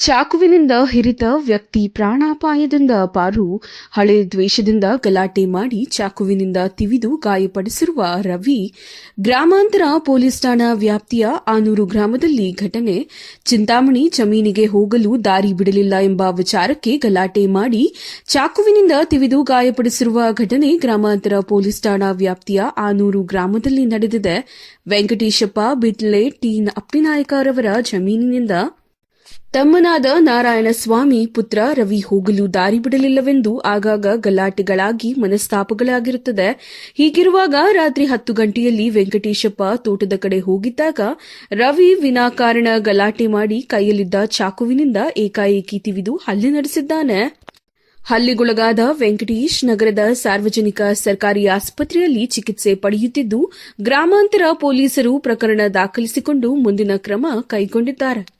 ಚಾಕುವಿನಿಂದ ಹಿರಿತ ವ್ಯಕ್ತಿ ಪ್ರಾಣಾಪಾಯದಿಂದ ಪಾರು, ಹಳೆ ದ್ವೇಷದಿಂದ ಗಲಾಟೆ ಮಾಡಿ ಚಾಕುವಿನಿಂದ ತಿವಿದು ಗಾಯಪಡಿಸಿರುವ ರವಿ, ಗ್ರಾಮಾಂತರ ಪೊಲೀಸ್ ಠಾಣಾ ವ್ಯಾಪ್ತಿಯ ಆನೂರು ಗ್ರಾಮದಲ್ಲಿ ಘಟನೆ. ಚಿಂತಾಮಣಿ ಜಮೀನಿಗೆ ಹೋಗಲು ದಾರಿ ಬಿಡಲಿಲ್ಲ ಎಂಬ ವಿಚಾರಕ್ಕೆ ಗಲಾಟೆ ಮಾಡಿ ಚಾಕುವಿನಿಂದ ತಿವಿದು ಗಾಯಪಡಿಸಿರುವ ಘಟನೆ ಗ್ರಾಮಾಂತರ ಪೊಲೀಸ್ ಠಾಣಾ ವ್ಯಾಪ್ತಿಯ ಆನೂರು ಗ್ರಾಮದಲ್ಲಿ ನಡೆದಿದೆ. ವೆಂಕಟೇಶಪ್ಪ, ಬಿಟ್ಲೆ, ಟಿ. ಅಪ್ಪಿನಾಯಕರವರ ಜಮೀನಿನಿಂದ ತಮ್ಮನಾದ ನಾರಾಯಣಸ್ವಾಮಿ ಪುತ್ರ ರವಿ ಹೋಗಲು ದಾರಿ ಬಿಡಲಿಲ್ಲವೆಂದು ಆಗಾಗ ಗಲಾಟೆಗಳಾಗಿ ಮನಸ್ತಾಪಗಳಾಗಿರುತ್ತದೆ. ಹೀಗಿರುವಾಗ ರಾತ್ರಿ ಹತ್ತು ಗಂಟೆಯಲ್ಲಿ ವೆಂಕಟೇಶಪ್ಪ ತೋಟದ ಕಡೆ ಹೋಗಿದ್ದಾಗ ರವಿ ವಿನಾಕಾರಣ ಗಲಾಟೆ ಮಾಡಿ ಕೈಯಲ್ಲಿದ್ದ ಚಾಕುವಿನಿಂದ ಏಕಾಏಕಿ ತಿವಿದು ಹಲ್ಲೆ ನಡೆಸಿದ್ದಾನೆ. ಹಲ್ಲೆಗೊಳಗಾದ ವೆಂಕಟೇಶ್ ನಗರದ ಸಾರ್ವಜನಿಕ ಸರ್ಕಾರಿ ಆಸ್ಪತ್ರೆಯಲ್ಲಿ ಚಿಕಿತ್ಸೆ ಪಡೆಯುತ್ತಿದ್ದು, ಗ್ರಾಮಾಂತರ ಪೊಲೀಸರು ಪ್ರಕರಣ ದಾಖಲಿಸಿಕೊಂಡು ಮುಂದಿನ ಕ್ರಮ ಕೈಗೊಂಡಿದ್ದಾರೆ.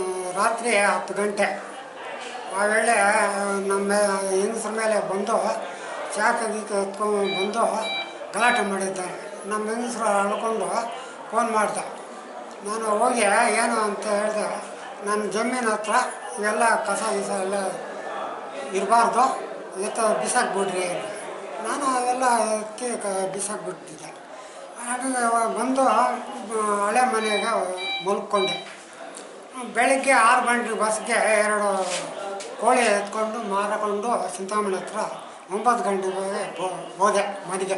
ರಾತ್ರಿ ಹತ್ತು ಗಂಟೆ. ಆ ವೇಳೆ ನಮ್ಮ ಹೆಂಗಸ್ರ ಮೇಲೆ ಬಂದು ಚಾಕ ಗೀಕ ಎತ್ಕೊಂಡು ಬಂದು ಗಲಾಟೆ ಮಾಡಿದ್ದಾರೆ. ನಮ್ಮ ಹೆಂಗಸ್ರು ಅಳ್ಕೊಂಡು ಫೋನ್ ಮಾಡ್ದೆ. ನಾನು ಹೋಗಿ ಏನು ಅಂತ ಹೇಳಿದೆ, ನನ್ನ ಜಮೀನು ಹತ್ರ ಇವೆಲ್ಲ ಕಸ ಗಿಸ ಎಲ್ಲ ಇರಬಾರ್ದು ಎತ್ತ ಬಿಸಾಕ್ಬಿಡ್ರಿ ನಾನು ಅವೆಲ್ಲ ಎತ್ತಿ ಕ ಬಿಸಾಕ್ಬಿಟ್ಟಿದ್ದೆ. ಬಂದು ಹಳೆ ಮನೆಗೆ ಮಲ್ಕೊಂಡೆ. ಬೆಳಗ್ಗೆ ಆರು ಗಂಟೆ ಬಸ್ಗೆ ಎರಡು ಕೋಳಿ ಎತ್ಕೊಂಡು ಮಾರಿಕೊಂಡು ಚಿಂತಾಮಣಿ ಹತ್ರ ಒಂಬತ್ತು ಗಂಟೆಗೆ ಹೋದೆ ಮನೆಗೆ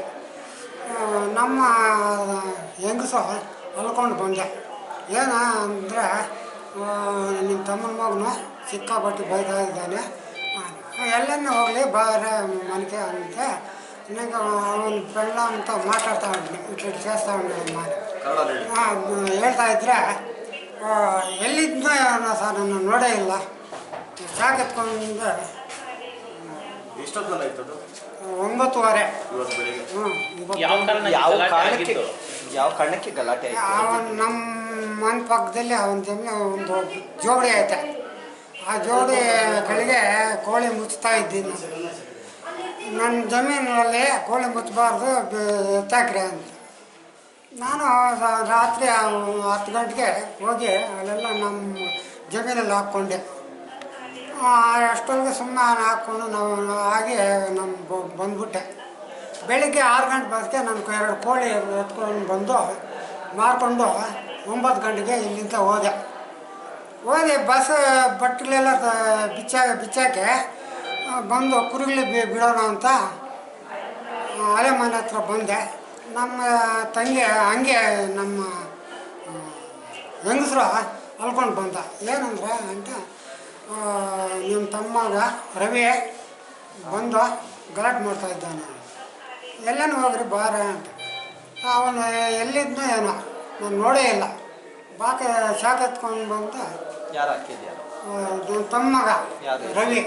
ನಮ್ಮ ಹೆಂಗಸು ಅಲ್ಕೊಂಡು ಬಂದೆ. ಏನ ಅಂದರೆ ನಿಮ್ಮ ತಮ್ಮನ ಮಗನು ಸಿಕ್ಕಾಪಟ್ಟು ಬೈತಾ ಇದ್ದಾನೆ. ಎಲ್ಲೇ ಹೋಗಲಿ ಬಾರೆ ಮನೆಗೆ ಅಂತ. ನನಗೆ ಅವನು ಬೆಳ್ಳ ಅಂತ ಮಾತಾಡ್ತಾ ಇಟ್ಲಿ ಇಟ್ಲಿ ಉಂಟು ಹೇಳ್ತಾ ಇದ್ರೆ ಎಲ್ಲಿದ್ದ ಸರ್ ನನ್ನ ನೋಡೇ ಇಲ್ಲ. ಸಾಕತ್ಕೊಂಡು ಒಂಬತ್ತುವರೆ. ಯಾವ ಕಾರಣಕ್ಕೆ? ಯಾವ ಕಾರಣಕ್ಕೆ ಗಲಾಟೆ ಆಯ್ತು? ಅವನ್ ನಮ್ಮ ಮನೆ ಪಕ್ಕದಲ್ಲಿ ಅವನ ಜಮೀನು ಒಂದು ಜೋಡಿ ಐತೆ. ಆ ಜೋಡಿ ಕಡೆಗೆ ಕೋಳಿ ಮುಚ್ತಾ ಇದ್ದೀನಿ. ನನ್ನ ಜಮೀನಲ್ಲಿ ಕೋಳಿ ಮುಚ್ಚಬಾರ್ದು ಎತ್ತಾಕ್ರಿ ಅಂತ. ನಾನು ರಾತ್ರಿ ಹತ್ತು ಗಂಟೆಗೆ ಹೋಗಿ ಅಲ್ಲೆಲ್ಲ ನಮ್ಮ ಜಮೀನಲ್ಲಿ ಹಾಕ್ಕೊಂಡೆ. ಆ, ಅಷ್ಟೊಳಗೆ ಸುಮ್ಮನೆ ಹಾಕ್ಕೊಂಡು ನಾವು ಆಗಿ ನಮ್ಮ ಬಂದ್ಬಿಟ್ಟೆ. ಬೆಳಿಗ್ಗೆ ಆರು ಗಂಟೆ ಬಸ್ಗೆ ನಾನು ಎರಡು ಕೋಳಿ ಎತ್ಕೊಂಡು ಬಂದು ಮಾರ್ಕೊಂಡು ಒಂಬತ್ತು ಗಂಟೆಗೆ ಇಲ್ಲಿಂದ ಹೋದೆ. ಹೋದೆ ಬಸ್ ಬಟ್ಟಲೆಲ್ಲ ಬಿಚ್ಚಾ ಬಿಚ್ಚಾಕೆ ಬಂದು ಕುರುಗಲಿ ಬಿಡೋಣ ಅಂತ ಅಲೆ ಮನೆ ಹತ್ರ ಬಂದೆ. ನಮ್ಮ ತಂಗಿ ಹಂಗೆ ನಮ್ಮ ಹೆಂಗಸ್ರು ಅಲ್ಕೊಂಡು ಬಂದ. ಏನಂದ್ರೆ ಅಂತ ನಿಮ್ಮ ತಮ್ಮಗ ರವಿ ಬಂದು ಗಲಾಟೆ ಮಾಡ್ತಾ ಇದ್ದಾನೆ. ಎಲ್ಲನೂ ಹೋಗ್ರಿ ಬಾರ ಅಂತ. ಅವನು ಎಲ್ಲಿದ್ನೋ ಏನೋ ನಾನು ನೋಡೇ ಇಲ್ಲ. ಬಾಕ ಶಾಖ ಎತ್ಕೊಂಡು ಬಂದ ಯಾರು ನನ್ನ ತಮ್ಮಗ ರವಿ.